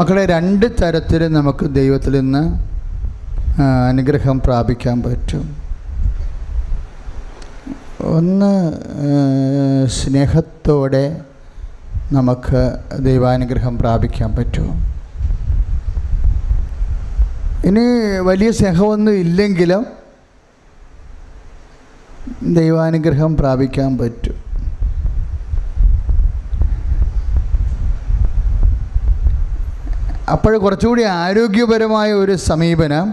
മക്കളെ രണ്ട് തരത്തിൽ നമുക്ക് ദൈവത്തിൽ നിന്ന് അനുഗ്രഹം പ്രാപിക്കാൻ പറ്റും. ഒന്ന് സ്നേഹത്തോടെ നമുക്ക് ദൈവാനുഗ്രഹം പ്രാപിക്കാൻ പറ്റും. ഇനി വലിയ സ്നേഹമൊന്നും ഇല്ലെങ്കിലും ദൈവാനുഗ്രഹം പ്രാപിക്കാൻ പറ്റും. അപ്പോൾ കുറച്ചുകൂടി ആരോഗ്യപരമായ ഒരു സമീപനം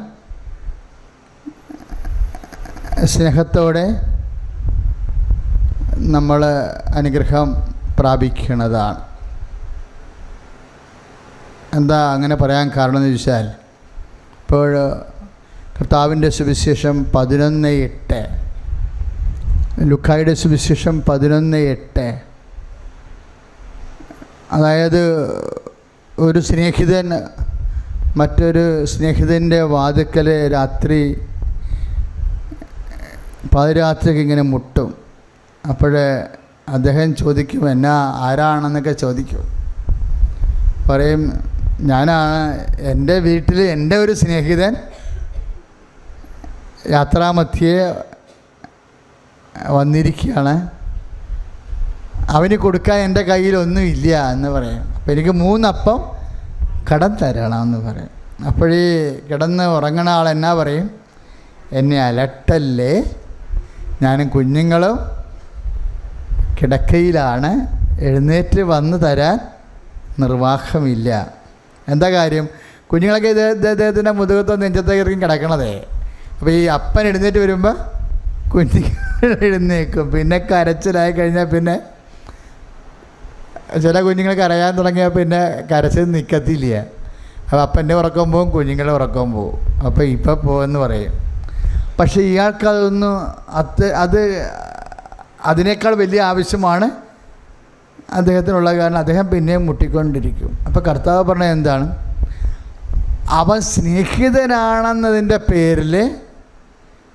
സ്നേഹത്തോടെ നമ്മൾ അനുഗ്രഹം പ്രാപിക്കുന്നതാണ് എന്താ അങ്ങനെ പറയാൻ കാരണം എന്ന് ചോദിച്ചാൽ ഇപ്പോൾ കർത്താവിന്റെ സുവിശേഷം പതിനൊന്ന് എട്ട് ലുക്കായുടെ സുവിശേഷം പതിനൊന്ന് എട്ട് അതായത് ഒരു സ്നേഹിതൻ മറ്റൊരു സ്നേഹിതന്റെ വാതുക്കൽ രാത്രി പാതിരാത്രിക്ക് ഇങ്ങനെ മുട്ടും. അപ്പോഴേ അദ്ദേഹം ചോദിക്കും എന്നാ ആരാണെന്നൊക്കെ ചോദിക്കും. പറയും ഞാനാണ് എന്റെ വീട്ടിൽ എന്റെ ഒരു സ്നേഹിതൻ യാത്രാമധ്യേ വന്നിരിക്കുകയാണ്. അവന് കൊടുക്കാൻ എന്റെ കയ്യിലൊന്നും ഇല്ല എന്ന് പറയും. അപ്പോൾ എനിക്ക് മൂന്നപ്പം കടം തരണമെന്ന് പറയും. അപ്പോഴീ കിടന്ന് ഉറങ്ങണ ആൾ എന്നാ പറയും? എന്നെ അലട്ടല്ലേ? ഞാനും കുഞ്ഞുങ്ങളും കിടക്കയിലാണ്. എഴുന്നേറ്റ് വന്ന് തരാൻ നിർവാഹമില്ല. എന്താ കാര്യം? കുഞ്ഞുങ്ങളൊക്കെ ഇദ്ദേഹത്തിന്റെ മുതുകത്തോ നെഞ്ചത്തേക്കും കിടക്കണതേ. അപ്പോൾ ഈ അപ്പൻ എഴുന്നേറ്റ് വരുമ്പോൾ കുഞ്ഞുങ്ങൾ എഴുന്നേക്കും പിന്നെ കരച്ചിലായി കഴിഞ്ഞാൽ പിന്നെ ചില കുഞ്ഞുങ്ങൾ കരയാൻ തുടങ്ങിയാൽ പിന്നെ കരച്ചിൽ നിൽക്കത്തില്ല അപ്പോൾ അപ്പന്റെ ഉറക്കം പോവും കുഞ്ഞുങ്ങളെ ഉറക്കം പോവും. അപ്പോൾ ഇപ്പം പോകുമെന്ന് പറയും. പക്ഷേ ഇയാൾക്ക് അതൊന്നും അത് അത് അതിനേക്കാൾ വലിയ ആവശ്യമാണ് അദ്ദേഹത്തിനുള്ള കാരണം. അദ്ദേഹം പിന്നെയും മുട്ടിക്കൊണ്ടിരിക്കും. അപ്പോൾ കർത്താവ് പറഞ്ഞത് എന്താണ്? അവൻ സ്നേഹിതനാണെന്നതിന്റെ പേരിൽ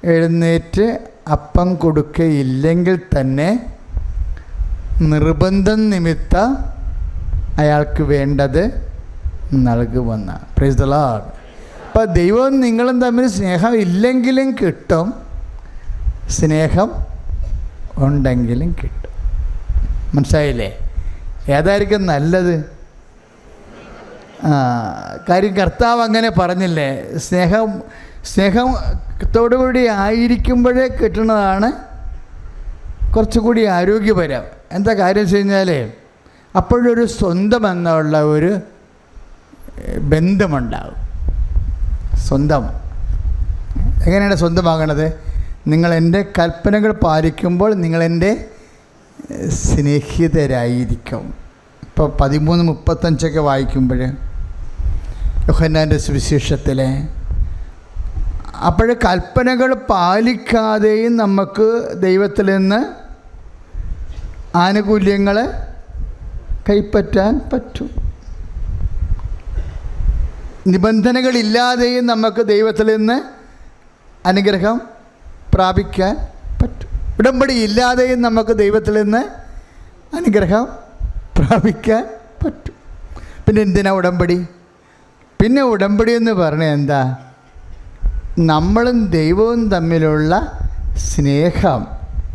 എഴുന്നേറ്റ് അപ്പം കൊടുക്കയില്ലെങ്കിൽ തന്നെ നിർബന്ധം നിമിത്ത അയാൾക്ക് വേണ്ടത് നൽകുമെന്ന. പ്രൈസ് അപ്പം ദൈവം നിങ്ങളും തമ്മിൽ സ്നേഹം ഇല്ലെങ്കിലും കിട്ടും. സ്നേഹം ഉണ്ടെങ്കിലും കിട്ടും. മനസ്സിലായില്ലേ? ഏതായിരിക്കും നല്ലത്? കാര്യം കർത്താവ് അങ്ങനെ പറഞ്ഞില്ലേ? സ്നേഹം സ്നേഹത്തോടുകൂടി ആയിരിക്കുമ്പോഴേ കിട്ടുന്നതാണ് കുറച്ചുകൂടി ആരോഗ്യപരം. എന്താ കാര്യം വെച്ച് കഴിഞ്ഞാൽ അപ്പോഴൊരു സ്വന്തം എന്നുള്ള ഒരു ബന്ധമുണ്ടാവും. സ്വന്തം. എങ്ങനെയാണ് സ്വന്തമാകണത്? നിങ്ങൾ എന്റെ കൽപ്പനകൾ പാലിക്കുമ്പോൾ നിങ്ങളെന്റെ സ്നേഹിതരായിരിക്കും. ഇപ്പോൾ പതിമൂന്ന് മുപ്പത്തഞ്ചൊക്കെ വായിക്കുമ്പോൾ യുഹന്നാന്റെ സുവിശേഷത്തിലെ അപ്പോൾ കൽപ്പനകൾ പാലിക്കാതെയും നമുക്ക് ദൈവത്തിൽ നിന്ന് ആനുകൂല്യങ്ങൾ കൈപ്പറ്റാൻ പറ്റും. നിബന്ധനകളില്ലാതെയും നമുക്ക് ദൈവത്തിൽ നിന്ന് അനുഗ്രഹം പ്രാപിക്കാൻ പറ്റും. ഉടമ്പടി ഇല്ലാതെയും നമുക്ക് ദൈവത്തിൽ നിന്ന് അനുഗ്രഹം പ്രാപിക്കാൻ പറ്റും. പിന്നെ എന്തിനാ ഉടമ്പടി? പിന്നെ ഉടമ്പടി എന്ന് പറഞ്ഞാൽ എന്താ? നമ്മളും ദൈവവും തമ്മിലുള്ള സ്നേഹം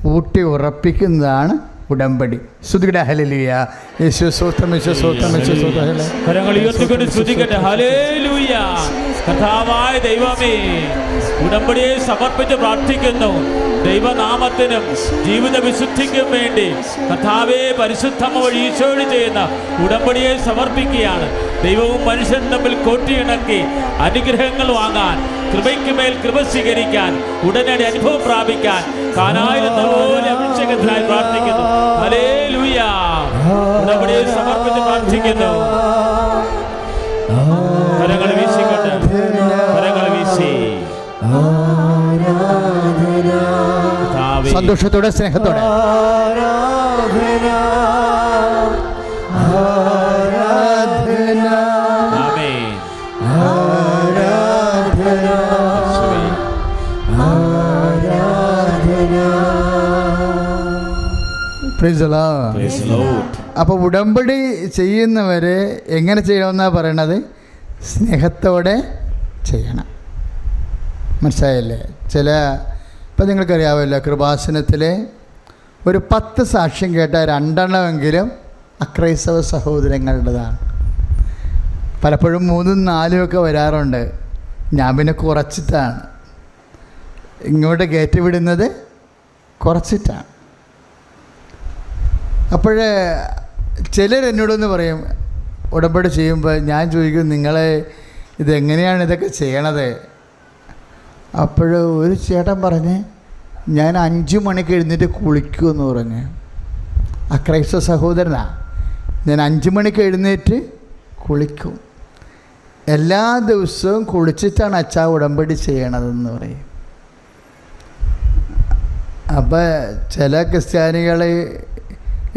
ഊട്ടി ഉറപ്പിക്കുന്നതാണ് ഉടമ്പടി. ശ്രുതികട ഹലലൂയ യേശു സ്വസ്ഥം യേശു സ്വസ്ഥം യേശു കർത്താവായ ദൈവമേ ഉടമ്പടിയെ സമർപ്പിച്ച് പ്രാർത്ഥിക്കുന്നു. ദൈവനാമത്തിനും ജീവിത വിശുദ്ധിക്കും വേണ്ടി കർത്താവേ പരിശുദ്ധമ വഴി ചെയ്യുന്ന ഉടമ്പടിയെ സമർപ്പിക്കുകയാണ്. ദൈവവും മനുഷ്യൻ തമ്മിൽ കോട്ടിയിണക്കി അനുഗ്രഹങ്ങൾ വാങ്ങാൻ കൃപയ്ക്ക് മേൽ കൃപ സ്വീകരിക്കാൻ ഉടനടി അനുഭവം പ്രാപിക്കാൻ കാനായിരുന്ന പോലെ അഭിഷേകത്തിനായി പ്രാർത്ഥിക്കുന്നു. ഹല്ലേലൂയ. ഉടമ്പടിയെ സമർപ്പിച്ച് പ്രാർത്ഥിക്കുന്നു. കരങ്ങൾ വീശിക്കൊണ്ട് കരങ്ങൾ വീശി. സന്തോഷത്തോടെ സ്നേഹത്തോടെ. ആമേൻ. അപ്പോൾ ഉടമ്പടി ചെയ്യുന്നവരെ എങ്ങനെ ചെയ്യണമെന്നാണ് പറയണത്? സ്നേഹത്തോടെ ചെയ്യണം. മനസ്സിലായല്ലേ? ചില ഇപ്പം നിങ്ങൾക്കറിയാമല്ലോ കൃപാസനത്തിൽ ഒരു പത്ത് സാക്ഷ്യം കേട്ട രണ്ടെണ്ണമെങ്കിലും അക്രൈസ്തവ സഹോദരങ്ങളുടേതാണ്. പലപ്പോഴും മൂന്നും നാലും ഒക്കെ വരാറുണ്ട്. ഞാൻ പിന്നെ കുറച്ചിട്ടാണ്. ഇങ്ങോട്ട് കയറ്റി വിടുന്നത് കുറച്ചിട്ടാണ്. അപ്പോൾ ചിലർ എന്നോടൊന്ന് പറയും ഉടമ്പടി ചെയ്യുമ്പോൾ ഞാൻ ചോദിക്കും നിങ്ങളെ ഇതെങ്ങനെയാണ് ഇതൊക്കെ ചെയ്യണത്? അപ്പോൾ ഒരു ചേട്ടൻ പറഞ്ഞ് ഞാൻ അഞ്ച് മണിക്ക് എഴുന്നേറ്റ് കുളിക്കുമെന്ന് പറഞ്ഞ്. ആ ക്രൈസ്തവ സഹോദരനാ ഞാൻ അഞ്ച് മണിക്ക് എഴുന്നേറ്റ് കുളിക്കും. എല്ലാ ദിവസവും കുളിച്ചിട്ടാണ് അച്ഛാ ഉടമ്പടി ചെയ്യണതെന്ന് പറയും. അപ്പോൾ ചില ക്രിസ്ത്യാനികൾ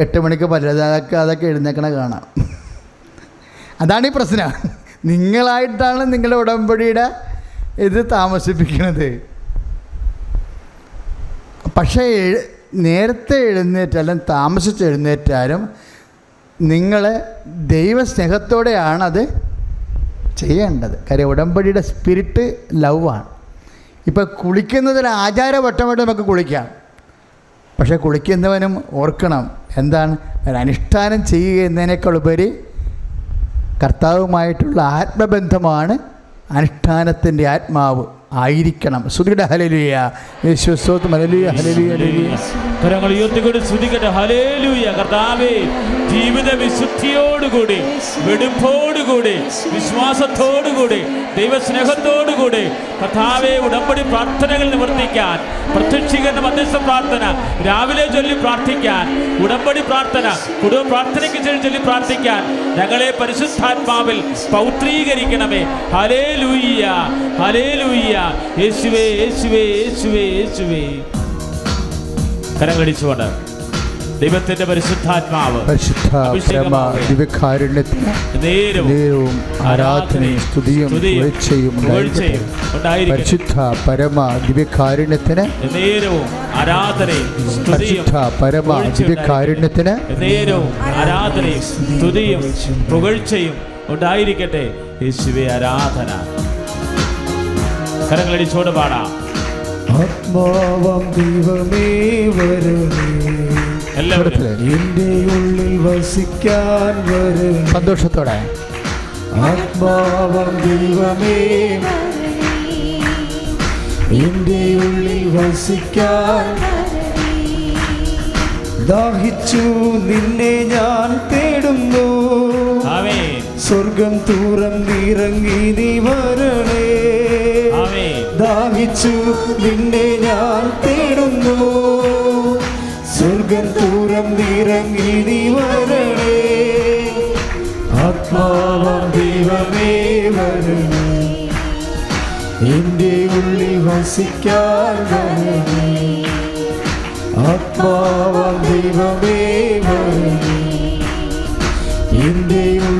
എട്ട് മണിക്ക് പലതൊക്കെ അതൊക്കെ എഴുന്നേക്കണ കാണാം. അതാണ് ഈ പ്രശ്നം. നിങ്ങളായിട്ടാണ് നിങ്ങളുടെ ഉടമ്പടിയുടെ ഇത് താമസിപ്പിക്കുന്നത് പക്ഷേ നേരത്തെ എഴുന്നേറ്റാലും താമസിച്ച് എഴുന്നേറ്റാലും നിങ്ങൾ ദൈവസ്നേഹത്തോടെയാണ് അത് ചെയ്യേണ്ടത്. കാര്യം ഉടമ്പടിയുടെ സ്പിരിറ്റ് ലവ് ലവാണ് ഇപ്പോൾ കുളിക്കുന്നതിൽ ആചാരവട്ടമായിട്ട് നമുക്ക് കുളിക്കാം. പക്ഷേ കുളിക്കുന്നവനും ഓർക്കണം എന്താണ്? അനുഷ്ഠാനം ചെയ്യുക എന്നതിനേക്കാൾ ഉപരി കർത്താവുമായിട്ടുള്ള ആത്മബന്ധമാണ് അനുഷ്ഠാനത്തിന്റെ ആത്മാവ്. ആയിരിക്കണം. ശ്രുതിയുടെ ഹലലിയ യേശുസ്വത്തും ഹലലിയ ഹലലിയ ഹലലിയ കരങ്ങൾ ഉയർത്തിക്കൊണ്ട് സ്തുതിക്കട്ടെ ഹലേലൂയ കർത്താവേ ജീവിത വിശുദ്ധിയോടുകൂടി വെടുപ്പോടുകൂടി വിശ്വാസത്തോടുകൂടി ദൈവസ്നേഹത്തോടുകൂടി കർത്താവെ ഉടമ്പടി പ്രാർത്ഥനകൾ നിവർത്തിക്കാൻ പ്രത്യക്ഷീകരണ മധ്യസ്ഥ പ്രാർത്ഥന രാവിലെ ചൊല്ലി പ്രാർത്ഥിക്കാൻ ഉടമ്പടി പ്രാർത്ഥന കുടുംബ പ്രാർത്ഥനയ്ക്ക് ചൊല്ലി ചൊല്ലി പ്രാർത്ഥിക്കാൻ ഞങ്ങളെ പരിശുദ്ധാത്മാവിൽ പൗത്രീകരിക്കണമേ. ഹലേ ലൂയ്യ ഹലേ ലൂയ്യ യേശുവേ യേശുവേ യേശുവേ യേശുവേ. കരങ്ങടിച്ചുകൊണ്ട് ദൈവത്തിന്റെ പരിശുദ്ധാത്മാവ് നേരവും ആരാധനയും സ്തുതിയും ഉയർച്ചയും പരിശുദ്ധ പരമ ദിവ്യകാരുണ്യത്തിന് നേരവും ആരാധനയും പരിശുദ്ധ പരമ ദിവ്യകാരുണ്യത്തിന് നേരവും ആരാധനയും സ്തുതിയും പുകഴ്ചയും ഉണ്ടായിരിക്കട്ടെ. യേശുവെ ആരാധന. കരങ്ങളടിച്ചോട് പാടാം. ആത്മാവം ദൈവമേ വരണേ. എല്ലാവരും. എന്റെ ഉള്ളിൽ വസിക്കാൻ വരും സന്തോഷത്തോടെ. ആത്മാവം ദൈവമേ എന്റെ ഉള്ളിൽ വസിക്കാൻ ദാഹിച്ചു നിന്നെ ഞാൻ തേടുന്നു. ആമേൻ. സ്വർഗം തുറന്നിറങ്ങി നീ വരണേ. ദാവിച്ചു ദാഹിച്ചു നിന്നെ ഞാൻ തേടുന്നു. സ്വർഗം തൂറം നിറങ്ങി നീ വരണേ. ആത്മാവം ദൈവമേ വരണേ. എന്റെ ഉള്ളിൽ വസിക്കാൻ വരണേ. ആത്മാവം ദൈവമേ വരണേ. എന്റെ ഉള്ളിൽ